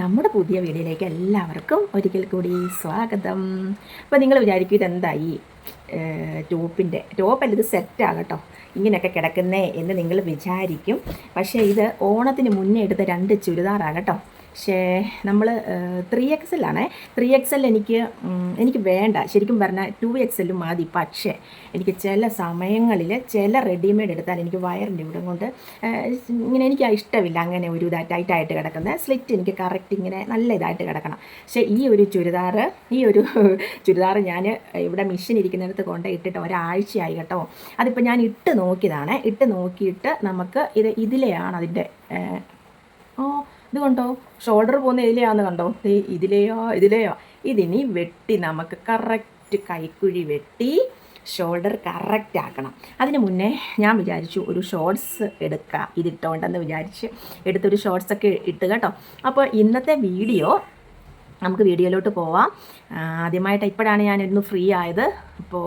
നമ്മുടെ പുതിയ വീഡിയോയിലേക്ക് എല്ലാവർക്കും ഒരിക്കൽ കൂടി സ്വാഗതം. അപ്പോൾ നിങ്ങൾ വിചാരിക്കും ഇതെന്തായി? ടോപ്പിന്റെ ടോപ്പല്ല ഇത് സെറ്റാകട്ടോ ഇങ്ങനെയൊക്കെ കിടക്കുന്നേ എന്ന് നിങ്ങൾ വിചാരിക്കും. പക്ഷേ ഇത് ഓണത്തിന് മുന്നേ എടുത്ത രണ്ട് ചുരിദാറാകട്ടോ പക്ഷേ നമ്മൾ ത്രീ എക്സ് എല്ലാണേ ത്രീ എക്സ് എൽ എനിക്ക് എനിക്ക് വേണ്ട. ശരിക്കും പറഞ്ഞാൽ ടു എക്സ് എല്ലും മതി. പക്ഷേ എനിക്ക് ചില സമയങ്ങളിൽ ചില റെഡിമെയ്ഡ് എടുത്താൽ എനിക്ക് വയറിന്റെ ഇവിടെ കൊണ്ട് ഇങ്ങനെ എനിക്ക് ഇഷ്ടമില്ല. അങ്ങനെ ഒരു ഇതാ ടൈറ്റായിട്ട് കിടക്കുന്നത് സ്ലിറ്റ് എനിക്ക് കറക്റ്റ് ഇങ്ങനെ നല്ല ഇതായിട്ട് കിടക്കണം. പക്ഷേ ഈ ഒരു ചുരിദാർ ഈ ഒരു ചുരിദാർ ഞാൻ ഇവിടെ മെഷീൻ ഇരിക്കുന്നിടത്ത് കൊണ്ട് ഇട്ടിട്ട് ഒരാഴ്ചയായി കേട്ടോ. അതിപ്പോൾ ഞാൻ ഇട്ട് നോക്കിയതാണ്. ഇട്ട് നോക്കിയിട്ട് നമുക്ക് ഇത് ഇതിലെയാണ് അതിന്റെ ഓ ഇത് കണ്ടോ? ഷോൾഡർ പോകുന്ന ഇതിലെയാന്ന് കണ്ടോ? ഇതിലെയോ ഇതിലെയോ. ഇതിനി വെട്ടി നമുക്ക് കറക്റ്റ് കൈക്കുഴി വെട്ടി ഷോൾഡർ കറക്റ്റ് ആക്കണം. അതിന് മുന്നേ ഞാൻ വിചാരിച്ചു ഒരു ഷോർട്സ് എടുക്കാം. ഇതിട്ടോണ്ടെന്ന് വിചാരിച്ച് എടുത്തൊരു ഷോർട്സ് ഒക്കെ ഇട്ട് കേട്ടോ. അപ്പോൾ ഇന്നത്തെ വീഡിയോ നമുക്ക് വീഡിയോയിലോട്ട് പോവാം. ആദ്യമായിട്ട് ഇപ്പോഴാണ് ഞാൻ ഇന്ന് ഫ്രീ ആയത്. അപ്പോൾ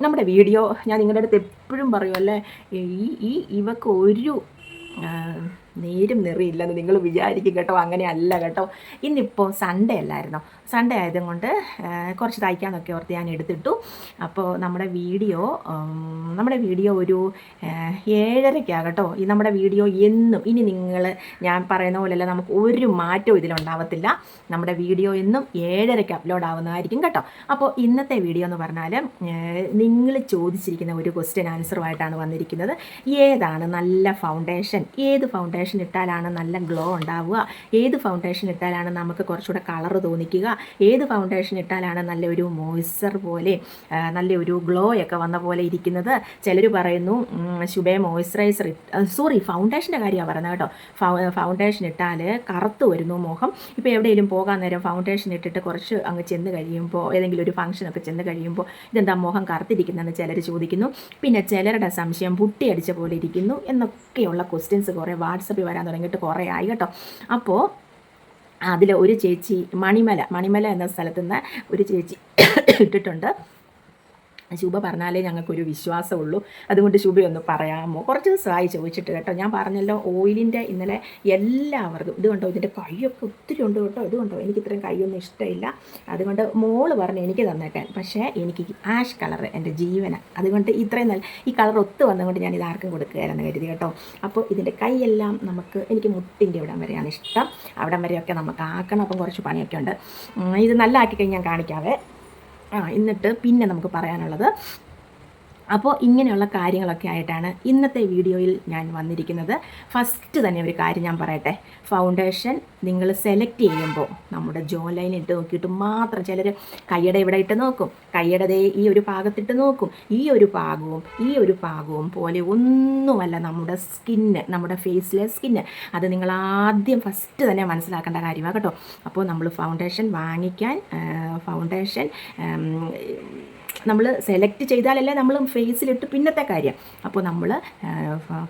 നമ്മുടെ വീഡിയോ ഞാൻ നിങ്ങളുടെ അടുത്ത് എപ്പോഴും പറയുമല്ലേ ഈ ഈ ഇവക്ക് ഒരു നേരും നിറിയില്ലെന്ന് നിങ്ങൾ വിചാരിക്കും കേട്ടോ. അങ്ങനെയല്ല കേട്ടോ. ഇന്നിപ്പോൾ സൺഡേ അല്ലായിരുന്നോ? സൺഡേ ആയതുകൊണ്ട് കൊണ്ട് കുറച്ച് തയ്ക്കാമെന്നൊക്കെ ഓർത്ത് ഞാൻ എടുത്തിട്ടു. അപ്പോൾ നമ്മുടെ വീഡിയോ നമ്മുടെ വീഡിയോ ഒരു ഏഴരയ്ക്കാണ് കേട്ടോ. ഈ നമ്മുടെ വീഡിയോ എന്നും ഇനി നിങ്ങൾ ഞാൻ പറയുന്ന പോലെയല്ല നമുക്ക് ഒരു മാറ്റവും ഇതിലുണ്ടാവത്തില്ല. നമ്മുടെ വീഡിയോ എന്നും ഏഴരയ്ക്ക് അപ്ലോഡ് ആവുന്നതായിരിക്കും കേട്ടോ. അപ്പോൾ ഇന്നത്തെ വീഡിയോ എന്ന് പറഞ്ഞാൽ നിങ്ങൾ ചോദിച്ചിരിക്കുന്ന ഒരു ക്വസ്റ്റ്യൻ ആൻസറുമായിട്ടാണ് വന്നിരിക്കുന്നത്. ഏതാണ് നല്ല ഫൗണ്ടേഷൻ ഏത് ഫൗണ്ടേഷൻ ഇട്ടാലാണ് നല്ല ഗ്ലോ ഉണ്ടാവുക. ഏത് ഫൗണ്ടേഷൻ ഇട്ടാലാണ് നമുക്ക് കുറച്ചുകൂടെ കളർ തോന്നിക്കുക. ഏത് ഫൗണ്ടേഷൻ ഇട്ടാലാണ് നല്ലൊരു മോയ്സ്ചർ പോലെ നല്ലൊരു ഗ്ലോ ഒക്കെ വന്ന പോലെ ഇരിക്കുന്നത്. ചിലർ പറയുന്നു ശുഭേ മോയ്സ്ചറൈസർ സോറി ഫൗണ്ടേഷന്റെ കാര്യമാണ് പറയുന്നത് കേട്ടോ. ഫൗണ്ടേഷൻ ഇട്ടാൽ കറുത്ത് വരുന്നു മുഖം. ഇപ്പോൾ എവിടെയെങ്കിലും പോകാൻ നേരം ഫൗണ്ടേഷൻ ഇട്ടിട്ട് കുറച്ച് അങ്ങ് ചെന്ന് കഴിയുമ്പോൾ ഏതെങ്കിലും ഒരു ഫംഗ്ഷനൊക്കെ ചെന്ന് കഴിയുമ്പോൾ ഇതെന്താ മുഖം കറുത്തിരിക്കുന്നതെന്ന് ചിലർ ചോദിക്കുന്നു. പിന്നെ ചിലരുടെ സംശയം പുട്ടി അടിച്ച പോലെ ഇരിക്കുന്നു എന്നൊക്കെയുള്ള ക്വസ്റ്റ്യൻസ് കുറേ വാട്സപ്പിൽ വരാൻ തുടങ്ങിയിട്ട് കുറേ ആയി കേട്ടോ. അപ്പോൾ അതിൽ ഒരു ചേച്ചി മണിമല മണിമല എന്ന സ്ഥലത്തുനിന്ന് ഒരു ചേച്ചി ഇട്ടിട്ടുണ്ട്. ശുഭ പറഞ്ഞാലേ ഞങ്ങൾക്കൊരു വിശ്വാസമുള്ളൂ. അതുകൊണ്ട് ശുഭ പറയാമോ? കുറച്ച് ദിവസമായി ചോദിച്ചിട്ട് കേട്ടോ. ഞാൻ പറഞ്ഞല്ലോ ഓയിലിന്റെ ഇന്നലെ എല്ലാവർക്കും ഇത് കണ്ടോ ഇതിന്റെ കൈയൊക്കെ ഒത്തിരി ഉണ്ട് കേട്ടോ ഇത് കണ്ടോ എനിക്ക് ഇത്രയും കൈയൊന്നും ഇഷ്ടമില്ല. അതുകൊണ്ട് മോൾ പറഞ്ഞു എനിക്ക് തന്നേക്കാൻ പക്ഷേ എനിക്ക് ആഷ് കളർ എന്റെ ജീവന അതുകൊണ്ട് ഇത്രയും നല്ല ഈ കളർ ഒത്തു വന്നുകൊണ്ട് ഞാൻ ഇത് ആർക്കും കൊടുക്കുകയായിരുന്നു കരുതി കേട്ടോ. അപ്പോൾ ഇതിന്റെ കൈയെല്ലാം നമുക്ക് എനിക്ക് മുട്ടിന്റെ ഇവിടം വരെയാണ് ഇഷ്ടം. അവിടം വരെയൊക്കെ നമുക്ക് ആക്കണം അപ്പം കുറച്ച് പണിയൊക്കെ ഉണ്ട്. ഇത് നല്ല ആക്കി കഴിഞ്ഞാൽ കാണിക്കാവേ. ആ എന്നിട്ട് പിന്നെ നമുക്ക് പറയാനുള്ളത് അപ്പോൾ ഇങ്ങനെയുള്ള കാര്യങ്ങളൊക്കെ ആയിട്ടാണ് ഇന്നത്തെ വീഡിയോയിൽ ഞാൻ വന്നിരിക്കുന്നത്. ഫസ്റ്റ് തന്നെ ഒരു കാര്യം ഞാൻ പറയട്ടെ. ഫൗണ്ടേഷൻ നിങ്ങൾ സെലക്ട് ചെയ്യുമ്പോൾ നമ്മുടെ ജോ ലൈൻ ഇട്ട് നോക്കിയിട്ട് മാത്രം ചിലർ കയ്യുടെ ഇവിടെ ഇട്ട് നോക്കും. കയ്യുടെ ഈ ഒരു ഭാഗത്തിട്ട് നോക്കും. ഈ ഒരു ഭാഗവും ഈ ഒരു ഭാഗവും പോലെ ഒന്നുമല്ല നമ്മുടെ സ്കിന്ന് നമ്മുടെ ഫേസിലെ സ്കിന്ന് അത് നിങ്ങൾ ആദ്യം ഫസ്റ്റ് തന്നെ മനസ്സിലാക്കേണ്ട കാര്യമാണ് കേട്ടോ. അപ്പോൾ നമ്മൾ ഫൗണ്ടേഷൻ വാങ്ങിക്കാൻ ഫൗണ്ടേഷൻ നമ്മൾ സെലക്ട് ചെയ്താലല്ലേ നമ്മൾ ഫേസിലിട്ട് പിന്നത്തെ കാര്യം. അപ്പോൾ നമ്മൾ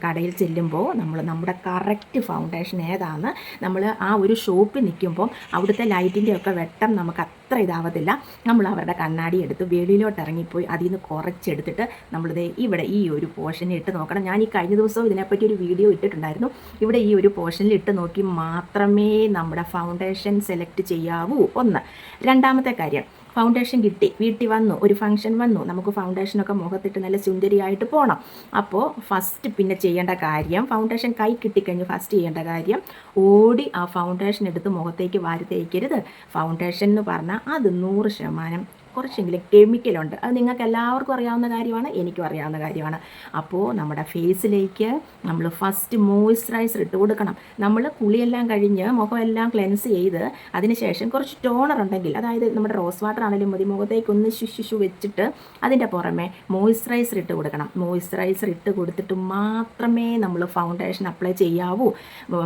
കടയിൽ ചെല്ലുമ്പോൾ നമ്മൾ നമ്മുടെ കറക്റ്റ് ഫൗണ്ടേഷൻ ഏതാണെന്ന് നമ്മൾ ആ ഒരു ഷോപ്പിൽ നിൽക്കുമ്പോൾ അവിടുത്തെ ലൈറ്റിന്റെ ഒക്കെ വെട്ടം നമുക്ക് അത്ര ഇതാവത്തില്ല. നമ്മൾ അവരുടെ കണ്ണാടി എടുത്ത് വെളിയിലോട്ട് ഇറങ്ങിപ്പോയി അതിൽ നിന്ന് കുറച്ചെടുത്തിട്ട് നമ്മളിത് ഇവിടെ ഈ ഒരു പോർഷനിൽ ഇട്ട് നോക്കണം. ഞാൻ ഈ കഴിഞ്ഞ ദിവസവും ഇതിനെപ്പറ്റി ഒരു വീഡിയോ ഇട്ടിട്ടുണ്ടായിരുന്നു. ഇവിടെ ഈ ഒരു പോർഷനിൽ ഇട്ട് നോക്കി മാത്രമേ നമ്മുടെ ഫൗണ്ടേഷൻ സെലക്ട് ചെയ്യാവൂ. ഒന്ന്. രണ്ടാമത്തെ കാര്യം. ഫൗണ്ടേഷൻ കിട്ടി. വീട്ടിൽ വന്നു ഒരു ഫംഗ്ഷൻ വന്നു. നമുക്ക് ഫൗണ്ടേഷനൊക്കെ മുഖത്തിട്ട് നല്ല സുന്ദരിയായിട്ട് പോകണം അപ്പോൾ ഫസ്റ്റ് പിന്നെ ചെയ്യേണ്ട കാര്യം ഫൗണ്ടേഷൻ കൈ കിട്ടിക്കഴിഞ്ഞ് ഫസ്റ്റ് ചെയ്യേണ്ട കാര്യം ഓടി ആ ഫൗണ്ടേഷൻ എടുത്ത് മുഖത്തേക്ക് വാരി തേക്കരുത്. ഫൗണ്ടേഷൻ എന്ന് പറഞ്ഞാൽ അത് നൂറ് ശതമാനം കുറച്ചെങ്കിലും കെമിക്കലുണ്ട്. അത് നിങ്ങൾക്ക് എല്ലാവർക്കും അറിയാവുന്ന കാര്യമാണ് എനിക്കും അറിയാവുന്ന കാര്യമാണ്. അപ്പോൾ നമ്മുടെ ഫേസിലേക്ക് നമ്മൾ ഫസ്റ്റ് മോയ്സ്ചറൈസർ ഇട്ട് കൊടുക്കണം. നമ്മൾ കുളിയെല്ലാം കഴിഞ്ഞ് മുഖമെല്ലാം ക്ലെൻസ് ചെയ്ത് അതിനുശേഷം കുറച്ച് ടോണർ ഉണ്ടെങ്കിൽ അതായത് നമ്മുടെ റോസ് വാട്ടർ ആണെങ്കിലും മതി മുഖത്തേക്ക് ഒന്ന് ശുശുശു വെച്ചിട്ട് അതിന്റെ പുറമെ മോയ്സ്ചറൈസർ ഇട്ട് കൊടുക്കണം. മോയ്സ്ചറൈസർ ഇട്ട് കൊടുത്തിട്ട് മാത്രമേ നമ്മൾ ഫൗണ്ടേഷൻ അപ്ലൈ ചെയ്യാവൂ.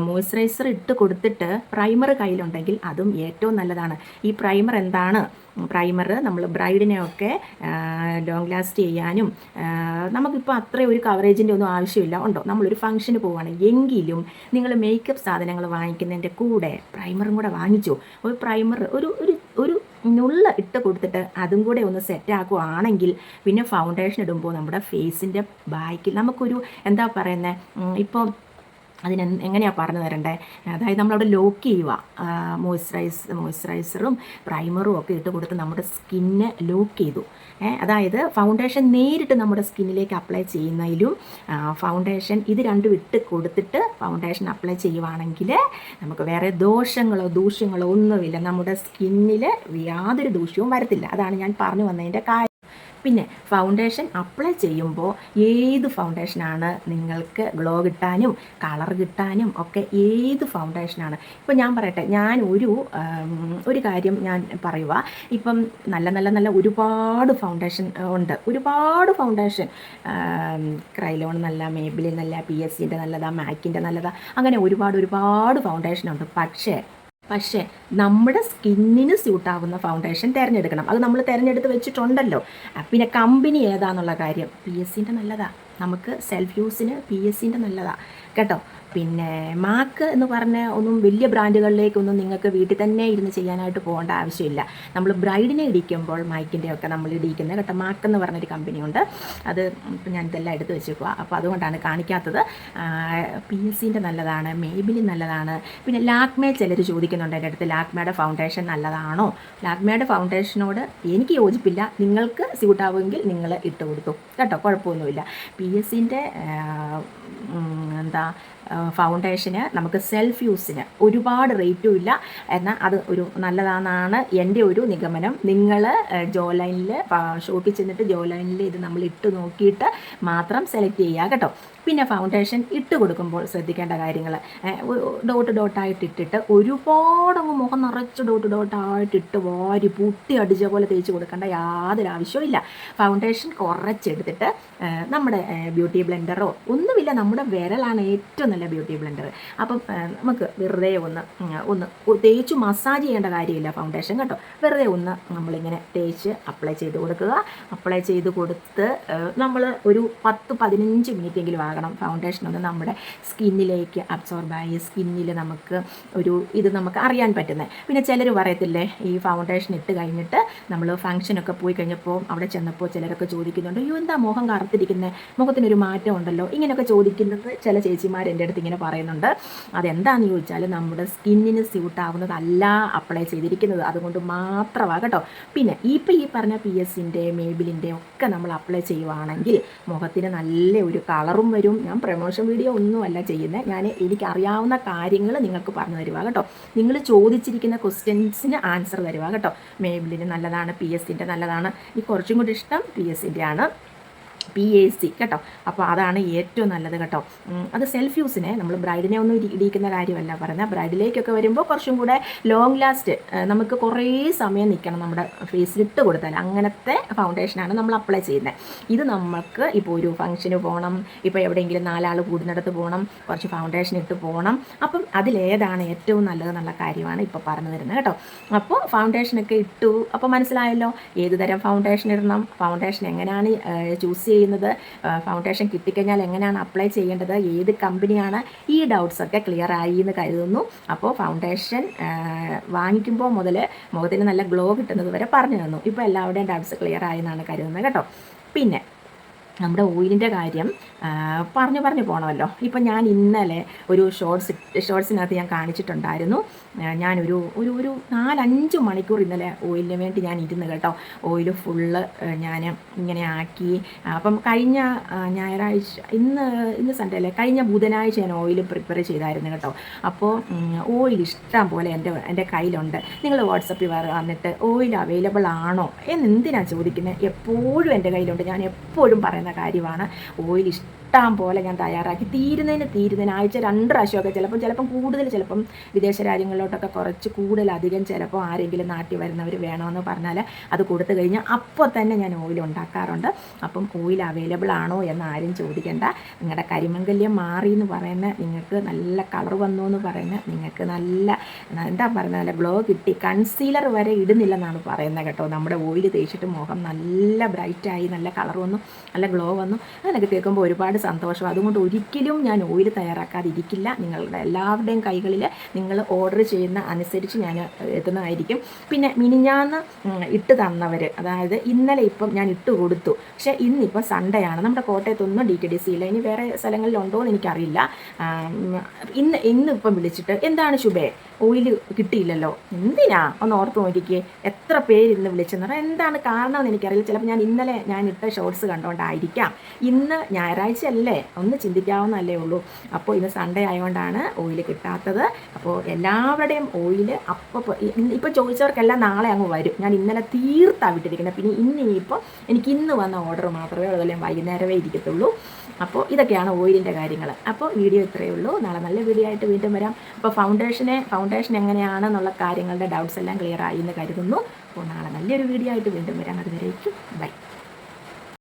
മോയ്സ്ചറൈസർ ഇട്ട് കൊടുത്തിട്ട് പ്രൈമർ കയ്യിലുണ്ടെങ്കിൽ അതും ഏറ്റവും നല്ലതാണ്. ഈ പ്രൈമർ എന്താണ്? പ്രൈമർ നമ്മൾ ബ്രൈഡിനെയൊക്കെ ലോങ് ലാസ്റ്റ് ചെയ്യാനും നമുക്കിപ്പോൾ അത്രയും ഒരു കവറേജിന്റെ ഒന്നും ആവശ്യമില്ല. ഉണ്ടോ? നമ്മളൊരു ഫംഗ്ഷന് പോവുകയാണ് എങ്കിലും നിങ്ങൾ മേക്കപ്പ് സാധനങ്ങൾ വാങ്ങിക്കുന്നതിന്റെ കൂടെ പ്രൈമറും കൂടെ വാങ്ങിച്ചു. ഒരു പ്രൈമർ ഒരു ഒരു ഒരു നുള്ള ഇട്ട് കൊടുത്തിട്ട് അതും കൂടെ ഒന്ന് സെറ്റ് ആക്കുവാണെങ്കിൽ പിന്നെ ഫൗണ്ടേഷൻ ഇടുമ്പോൾ നമ്മുടെ ഫേസിന്റെ ബാക്കിൽ നമുക്കൊരു എന്താ പറയുന്നത് ഇപ്പോൾ അതിന് എങ്ങനെയാണ് പറഞ്ഞു തരണ്ടേ? അതായത് നമ്മളവിടെ ലോക്ക് ചെയ്യുക. മോയ്സ്ചറൈസ് മോയ്സ്ചറൈസറും പ്രൈമറും ഒക്കെ ഇട്ട് കൊടുത്ത് നമ്മുടെ സ്കിന്നെ ലോക്ക് ചെയ്തു. അതായത് ഫൗണ്ടേഷൻ നേരിട്ട് നമ്മുടെ സ്കിന്നിലേക്ക് അപ്ലൈ ചെയ്യുന്നതിലും ഫൗണ്ടേഷൻ ഇത് രണ്ടും ഇട്ട് കൊടുത്തിട്ട് ഫൗണ്ടേഷൻ അപ്ലൈ ചെയ്യുവാണെങ്കിൽ നമുക്ക് വേറെ ദോഷങ്ങളോ ദൂഷ്യങ്ങളോ ഒന്നുമില്ല. നമ്മുടെ സ്കിന്നിൽ യാതൊരു ദൂഷ്യവും വരത്തില്ല. അതാണ് ഞാൻ പറഞ്ഞു വന്നതിന്റെ കാര്യം. പിന്നെ ഫൗണ്ടേഷൻ അപ്ലൈ ചെയ്യുമ്പോൾ ഏത് ഫൗണ്ടേഷനാണ് നിങ്ങൾക്ക് ഗ്ലോ കിട്ടാനും കളർ കിട്ടാനും ഒക്കെ ഏത് ഫൗണ്ടേഷനാണ് ഇപ്പോൾ ഞാൻ പറയട്ടെ ഞാൻ ഒരു ഒരു കാര്യം ഞാൻ പറയുക ഇപ്പം നല്ല നല്ല നല്ല ഒരുപാട് ഫൗണ്ടേഷൻ ഉണ്ട്. ഒരുപാട് ഫൗണ്ടേഷൻ ക്രൈലോൺ നല്ല മേബിലിൻ നല്ല പി എസ് സിന്റെ നല്ലതാ മാക്കിന്റെ നല്ലതാ അങ്ങനെ ഒരുപാട് ഒരുപാട് ഫൗണ്ടേഷൻ ഉണ്ട്. പക്ഷേ പക്ഷേ നമ്മുടെ സ്കിന്നിന് സ്യൂട്ടാവുന്ന ഫൗണ്ടേഷൻ തിരഞ്ഞെടുക്കണം. അത് നമ്മൾ തിരഞ്ഞെടുത്ത് വെച്ചിട്ടുണ്ടല്ലോ. പിന്നെ കമ്പനി ഏതാന്നുള്ള കാര്യം? പി എസ് സിന്റെ നല്ലതാണ് നമുക്ക് സെൽഫ് യൂസിന് പി എസ് സിന്റെ നല്ലതാണ് കേട്ടോ? പിന്നെ മാക്ക് എന്ന് പറഞ്ഞ ഒന്നും വലിയ ബ്രാൻഡുകളിലേക്കൊന്നും നിങ്ങൾക്ക് വീട്ടിൽ തന്നെ ഇരുന്ന് ചെയ്യാനായിട്ട് പോകേണ്ട ആവശ്യമില്ല. നമ്മൾ ബ്രൈഡിനെ ഇടിക്കുമ്പോൾ മൈക്കിന്റെ ഒക്കെ നമ്മൾ ഇടിക്കുന്നത് കേട്ടോ മാക്ക് എന്ന് പറഞ്ഞൊരു കമ്പനിയുണ്ട്. അത് ഞാൻ ഇതെല്ലാം എടുത്ത് വെച്ചേക്കുക അപ്പോൾ അതുകൊണ്ടാണ് കാണിക്കാത്തത്. പി എസ് സിന്റെ നല്ലതാണ് മേബിലി നല്ലതാണ്. പിന്നെ ലാക്മേ ചിലർ ചോദിക്കുന്നുണ്ട് എന്റെ അടുത്ത് ലാക്മേയുടെ ഫൗണ്ടേഷൻ നല്ലതാണോ? ലാക്മേയുടെ ഫൗണ്ടേഷനോട് എനിക്ക് യോജിപ്പില്ല. നിങ്ങൾക്ക് സ്യൂട്ടാവുമെങ്കിൽ നിങ്ങൾ ഇട്ട് കൊടുത്തു. കേട്ടോ കുഴപ്പമൊന്നുമില്ല. പി എസ് സിന്റെ എന്താ ഫൗണ്ടേഷന് നമുക്ക് സെൽഫ് യൂസിന് ഒരുപാട് റേറ്റും ഇല്ല. എന്നാൽ അത് ഒരു നല്ലതാണെന്നാണ് എന്റെ ഒരു നിഗമനം. നിങ്ങൾ ജോ ലൈനിൽ ഷോപ്പിൽ ചെന്നിട്ട് ജോ ലൈനിൽ ഇത് നമ്മൾ ഇട്ട് നോക്കിയിട്ട് മാത്രം സെലക്ട് ചെയ്യുക കേട്ടോ. പിന്നെ ഫൗണ്ടേഷൻ ഇട്ട് കൊടുക്കുമ്പോൾ ശ്രദ്ധിക്കേണ്ട കാര്യങ്ങൾ. ഡോട്ട് ഡോട്ടായിട്ട് ഇട്ടിട്ട് ഒരുപാട് മുഖം നിറച്ച് ഡോട്ട് ഡോട്ടായിട്ട് ഇട്ട് വാരി പുട്ടി അടിച്ച പോലെ തേച്ച് കൊടുക്കേണ്ട യാതൊരു ആവശ്യവും ഇല്ല. ഫൗണ്ടേഷൻ കുറച്ചെടുത്തിട്ട് നമ്മുടെ ബ്യൂട്ടി ബ്ലെൻഡറോ ഒന്നുമില്ല. നമ്മുടെ വിരലാണ് ഏറ്റവും നല്ല ബ്യൂട്ടി ബ്ലെൻഡർ അപ്പം നമുക്ക് വെറുതെ ഒന്ന് ഒന്ന് തേച്ച് മസാജ് ചെയ്യേണ്ട കാര്യമില്ല ഫൗണ്ടേഷൻ കേട്ടോ. വെറുതെ ഒന്ന് നമ്മളിങ്ങനെ തേച്ച് അപ്ലൈ ചെയ്ത് കൊടുക്കുക. അപ്ലൈ ചെയ്ത് കൊടുത്ത് നമ്മൾ ഒരു പത്ത് പതിനഞ്ച് മിനിറ്റെങ്കിലും ആകണം ഫൗണ്ടേഷൻ ഒന്ന് നമ്മുടെ സ്കിന്നിലേക്ക് അബ്സോർബായി സ്കിന്നിൽ നമുക്ക് ഒരു ഇത് നമുക്ക് അറിയാൻ പറ്റുന്നത് പിന്നെ ചിലർ പറയത്തില്ലേ ഈ ഫൗണ്ടേഷൻ ഇട്ട് കഴിഞ്ഞിട്ട് നമ്മൾ ഫംഗ്ഷനൊക്കെ പോയി കഴിഞ്ഞപ്പോൾ അവിടെ ചെന്നപ്പോൾ ചിലരൊക്കെ ചോദിക്കുന്നുണ്ട് അയ്യോ എന്താ മുഖം കറുത്തിരിക്കുന്നത് മുഖത്തിനൊരു മാറ്റം ഉണ്ടല്ലോ. ഇങ്ങനെയൊക്കെ ചോദിക്കുന്നത് ചില ചേച്ചിമാർ എന്റെ അടുത്ത് ഇങ്ങനെ പറയുന്നുണ്ട്. അതെന്താണെന്ന് ചോദിച്ചാൽ നമ്മുടെ സ്കിന്നിന് സ്യൂട്ടാവുന്നതല്ല അപ്ലൈ ചെയ്തിരിക്കുന്നത്. അതുകൊണ്ട് മാത്രമാണ് കേട്ടോ. പിന്നെ ഇപ്പം ഈ പറഞ്ഞ പി എസിന്റെ മേബിലിന്റെ ഒക്കെ നമ്മൾ അപ്ലൈ ചെയ്യുവാണെങ്കിൽ മുഖത്തിന് നല്ല ഒരു കളറും വരും. ഞാൻ പ്രൊമോഷൻ വീഡിയോ ഒന്നുമല്ല ചെയ്യുന്നത് ഞാൻ എനിക്കറിയാവുന്ന കാര്യങ്ങൾ നിങ്ങൾക്ക് പറഞ്ഞു തരുക കേട്ടോ. നിങ്ങൾ ചോദിച്ചിരിക്കുന്ന ക്വസ്റ്റ്യൻസിന് ആൻസർ തരുക കേട്ടോ. മേബിലിന് നല്ലതാണ് പി എസിന്റെ നല്ലതാണ്. ഈ കുറച്ചും കൂടി ഇഷ്ടം പി എസിന്റെ ആണ് പി എ സി കേട്ടോ. അപ്പോൾ അതാണ് ഏറ്റവും നല്ലത് കേട്ടോ. അത് സെൽഫ് യൂസിനെ നമ്മൾ ബ്രൈഡിനെ ഒന്നും ഇടി- ഇടിയിക്കുന്ന കാര്യമല്ല പറയുന്നത്. ബ്രൈഡിലേക്കൊക്കെ വരുമ്പോൾ കുറച്ചും കൂടെ ലോങ് ലാസ്റ്റ് നമുക്ക് കുറേ സമയം നിൽക്കണം നമ്മുടെ ഫേസിൽ ഇട്ട് കൊടുത്താൽ. അങ്ങനത്തെ ഫൗണ്ടേഷനാണ് നമ്മൾ അപ്ലൈ ചെയ്യുന്നത്. ഇത് നമുക്ക് ഇപ്പോൾ ഒരു ഫംഗ്ഷന് പോകണം. ഇപ്പോൾ എവിടെയെങ്കിലും നാലാൾ കൂടുന്നിടത്ത് പോകണം. കുറച്ച് ഫൗണ്ടേഷൻ ഇട്ട് പോകണം. അപ്പം അതിലേതാണ് ഏറ്റവും നല്ലതെന്നുള്ള കാര്യമാണ് ഇപ്പോൾ പറഞ്ഞു തരുന്നത് കേട്ടോ. അപ്പോൾ ഫൗണ്ടേഷനൊക്കെ ഇട്ടു. അപ്പോൾ മനസ്സിലായല്ലോ? ഏത് തരം ഫൗണ്ടേഷൻ ഇടണം? ഫൗണ്ടേഷൻ എങ്ങനെയാണ് ചൂസ് ചെയ്യുന്നത്. ഫൗണ്ടേഷൻ കിട്ടിക്കഴിഞ്ഞാൽ എങ്ങനെയാണ് അപ്ലൈ ചെയ്യേണ്ടത്? ഏത് കമ്പനിയാണ് ഈ ഡൗട്ട്സൊക്കെ ക്ലിയർ ആയി എന്ന് കരുതുന്നു. അപ്പോൾ ഫൗണ്ടേഷൻ വാങ്ങിക്കുമ്പോൾ മുതൽ മുഖത്തിന് നല്ല ഗ്ലോ കിട്ടുന്നത് വരെ പറഞ്ഞു തന്നു. ഇപ്പോൾ എല്ലാവരുടെയും ഡൗട്ട്സ് ക്ലിയർ ആയി എന്നാണ് കരുതുന്നത് കേട്ടോ. പിന്നെ നമ്മുടെ ഓയിലിന്റെ കാര്യം പറഞ്ഞു പറഞ്ഞു പോകണമല്ലോ ഇപ്പം ഞാൻ ഇന്നലെ ഒരു ഷോർട്സ് ഷോർട്സിനകത്ത് ഞാൻ കാണിച്ചിട്ടുണ്ടായിരുന്നു. ഞാനൊരു ഒരു ഒരു നാലഞ്ച് മണിക്കൂർ ഇന്നലെ ഓയിലിന് വേണ്ടി ഞാൻ ഇരുന്ന് കേട്ടോ. ഓയിൽ ഫുള്ള് ഞാൻ ഇങ്ങനെ ആക്കി. അപ്പം കഴിഞ്ഞ ഞായറാഴ്ച ഇന്ന് ഇന്ന് സൺഡേ അല്ലേ? കഴിഞ്ഞ ബുധനാഴ്ച ഞാൻ ഓയിൽ പ്രിപ്പയർ ചെയ്തായിരുന്നു കേട്ടോ. അപ്പോൾ ഓയിൽ ഇഷ്ടം പോലെ എന്റെ എന്റെ കയ്യിലുണ്ട്. നിങ്ങൾ വാട്സപ്പിൽ വന്നിട്ട് ഓയിൽ അവൈലബിൾ ആണോ? എന്ന് എന്തിനാണ് ചോദിക്കുന്നത് എപ്പോഴും എന്റെ കയ്യിലുണ്ട്. ഞാൻ എപ്പോഴും പറയുന്ന കാര്യമാണ്. ഓയിൽ ഇഷ്ടം പോലെ ഞാൻ തയ്യാറാക്കി. തീരുന്നതിന് തീരുന്നതിന് ആഴ്ച രണ്ട് പ്രാവശ്യമൊക്കെ ചിലപ്പം ചിലപ്പം കൂടുതൽ ചിലപ്പം വിദേശ രാജ്യങ്ങളിലോട്ടൊക്കെ കുറച്ച് കൂടുതലധികം ചിലപ്പോൾ ആരെങ്കിലും നാട്ടിൽ വരുന്നവർ വേണമെന്ന് പറഞ്ഞാൽ അത് കൊടുത്തു കഴിഞ്ഞാൽ അപ്പോൾ തന്നെ ഞാൻ ഓയിൽ ഉണ്ടാക്കാറുണ്ട്. അപ്പം ഓയിൽ അവൈലബിൾ ആണോ എന്ന് ആരും ചോദിക്കേണ്ട. നിങ്ങളുടെ കരിമംഗല്യം മാറി എന്ന് പറയുന്ന നിങ്ങൾക്ക് നല്ല കളർ വന്നു എന്ന് പറയുന്ന നിങ്ങൾക്ക് നല്ല എന്താ പറയുന്നത് ഗ്ലോ കിട്ടി കൺസീലർ വരെ ഇടുന്നില്ലെന്നാണ് പറയുന്നത് കേട്ടോ. നമ്മുടെ ഓയിൽ തേച്ചിട്ട് മുഖം നല്ല ബ്രൈറ്റായി നല്ല കളർ വന്നു നല്ല ഗ്ലോ വന്നു. അതിനൊക്കെ കേൾക്കുമ്പോൾ ഒരുപാട് സന്തോഷം. അതുകൊണ്ട് ഒരിക്കലും ഞാൻ ഓയിൽ തയ്യാറാക്കാതിരിക്കില്ല. നിങ്ങളുടെ എല്ലാവരുടെയും കൈകളിൽ നിങ്ങൾ ഓർഡർ ചെയ്യുന്ന അനുസരിച്ച് ഞാൻ എത്തുന്നതായിരിക്കും. പിന്നെ മിനിഞ്ഞാന്ന് ഇട്ട് തന്നവർ അതായത് ഇന്നലെ ഇപ്പം ഞാൻ ഇട്ട് കൊടുത്തു. പക്ഷേ ഇന്നിപ്പോൾ സൺഡേ ആണ്. നമ്മുടെ കോട്ടയത്തൊന്നും ഡി ടി ഡി സി ഇല്ല. ഇനി വേറെ സ്ഥലങ്ങളിലുണ്ടോ എന്ന് എനിക്കറിയില്ല. ഇന്ന് ഇന്നിപ്പം വിളിച്ചിട്ട് എന്താണ് ശുഭേ? ഓയിൽ കിട്ടിയില്ലല്ലോ. എന്തിനാ? ഒന്ന് ഓർത്ത് നോക്കിക്കേ. എത്ര പേര് ഇന്ന് വിളിച്ചെന്ന് പറഞ്ഞാൽ എന്താണ് കാരണം എന്ന് എനിക്കറിയില്ല. ചിലപ്പോൾ ഞാൻ ഇന്നലെ ഞാൻ ഇട്ട ഷോർട്സ് കണ്ടുകൊണ്ടായിരിക്കാം ഇന്ന് ഞായറാഴ്ച അല്ലേ? ഒന്ന് ചിന്തിക്കാവുന്നതല്ലേ ഉള്ളൂ. അപ്പോൾ ഇന്ന് സൺഡേ ആയതുകൊണ്ടാണ് ഓയിൽ കിട്ടാത്തത്. അപ്പോൾ എല്ലാവരുടെയും ഓയിൽ അപ്പോൾ ഇപ്പോൾ ചോദിച്ചവർക്കെല്ലാം നാളെ അങ്ങ് വരും. ഞാൻ ഇന്നലെ തീർത്താണ് വിട്ടിരിക്കുന്നത്. പിന്നെ ഇന്ന് ഇനിയിപ്പോൾ എനിക്ക് ഇന്ന് വന്ന ഓർഡർ മാത്രമേ ഉള്ളൂ. അതുപോലെ വൈകുന്നേരമേ ഇരിക്കത്തുള്ളൂ. അപ്പോൾ ഇതൊക്കെയാണ് ഓയിലിന്റെ കാര്യങ്ങൾ. അപ്പോൾ വീഡിയോ ഇത്രയേ ഉള്ളൂ. നാളെ നല്ല വീഡിയോ ആയിട്ട് വീണ്ടും വരാം. അപ്പോൾ ഫൗണ്ടേഷനെ ഫൗണ്ടേഷൻ എങ്ങനെയാണെന്നുള്ള കാര്യങ്ങളുടെ ഡൗട്ട്സ് എല്ലാം ക്ലിയർ ആയി എന്ന് കരുതുന്നു. അപ്പോൾ നാളെ നല്ലൊരു വീഡിയോ ആയിട്ട് വീണ്ടും വരാം. അതുവരേക്കും. ബൈ